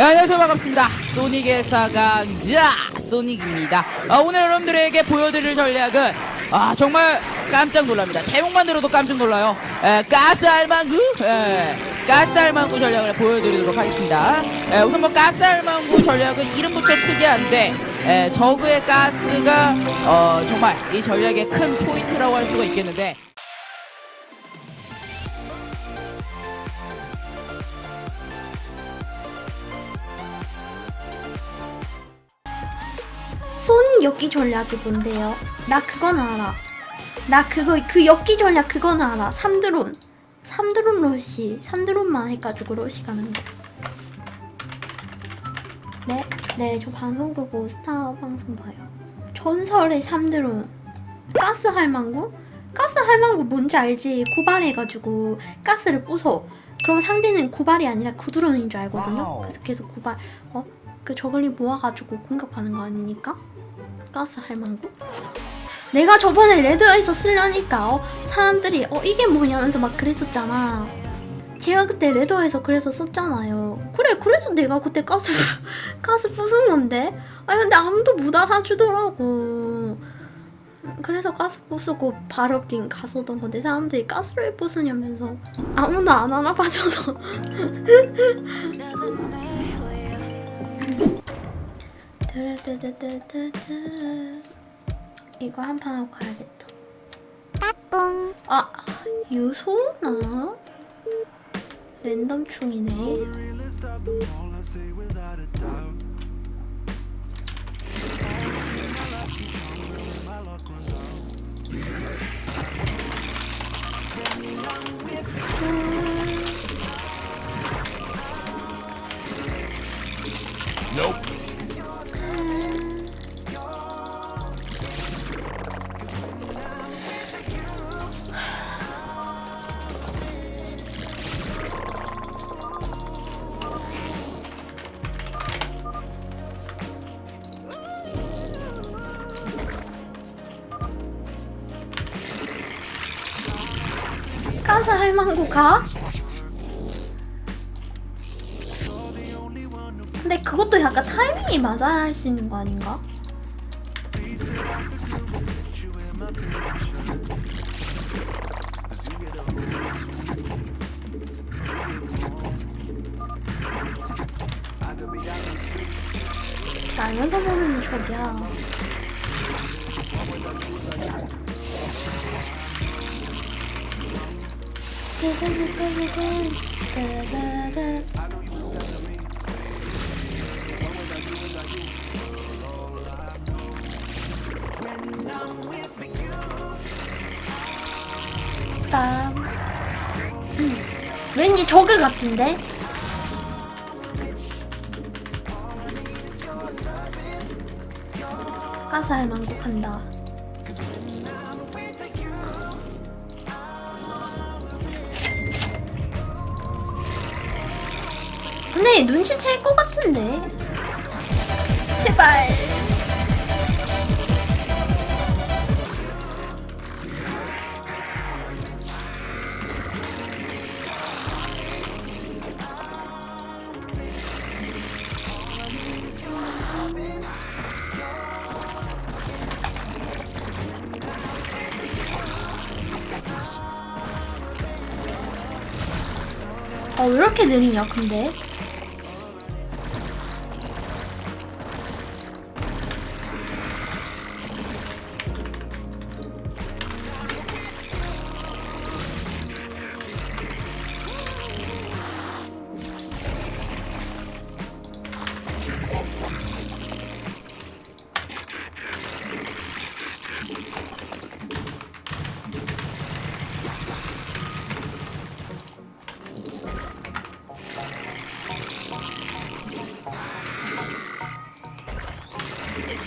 네, 안녕하세요. 반갑습니다. 소닉의 사강자 소닉입니다. 아, 오늘 여러분들에게 보여드릴 전략은 아 정말 깜짝 놀랍니다. 제목만 들어도 깜짝 놀라요. 에, 가스 알망구? 에, 가스 알망구 전략을 보여드리도록 하겠습니다. 에, 우선 뭐 가스 알망구 전략은 이름부터 특이한데 에, 저그의 가스가 어, 정말 이 전략의 큰 포인트라고 할 수가 있겠는데 엽기 전략이 뭔데요? 나 그건 알아. 나 그거 그 엽기 전략 그건 알아. 3드론. 3드론 러시. 3드론만 해가지고 러시 가는 거. 네, 네, 저 방송 보고 스타 방송 봐요. 전설의 3드론. 가스 할망구? 가스 할망구 뭔지 알지? 구발해가지고 가스를 부숴. 그럼 상대는 구발이 아니라 구드론인 줄 알거든요. 와우. 그래서 계속 구발. 어? 그 저글링 모아가지고 공격하는 거 아닙니까? 가스 할망구? 내가 저번에 레드에서 쓰려니까 어, 사람들이 어 이게 뭐냐면서 막 그랬었잖아. 제가 그때 레더에서 그래서 썼잖아요. 그래 그래서 내가 그때 가스 가스 부순 건데. 아 근데 아무도 못 알아주더라고. 그래서 가스 부수고 바로 링 가서던 건데 사람들이 가스를 부수냐면서 아무도 안 알아봐줘서 뜨르뜨뜨뜨뜨뜨. 이거 한 판 하고 가야겠다. 아 유소나 랜덤 충이네. 가사 할망구 가? 근데 그것도 약간 타이밍이 맞아야 할 수 있는 거 아닌가? 잘 알면서 보는 적이야. 빰. 음, 왠지 저그 같은데? 가사할 만곡한다. 근데 눈치챌 것 같은데. 제발. 아, 왜 이렇게 느리냐, 근데?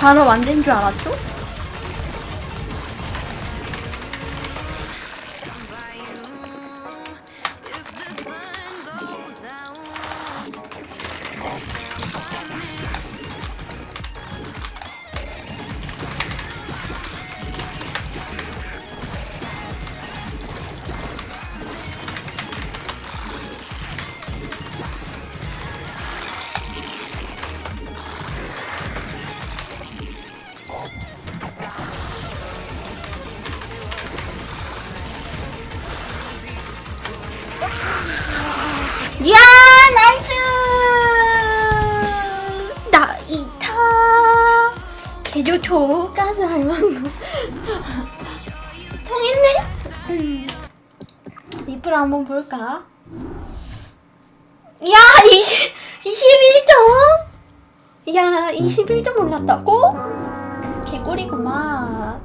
바로 만든 줄 알았죠? 개좋죠 가스 할망구 통했네? 음. 리플 한번 볼까? 야 20, 21점? 야 21점 올랐다고? 개꿀이구만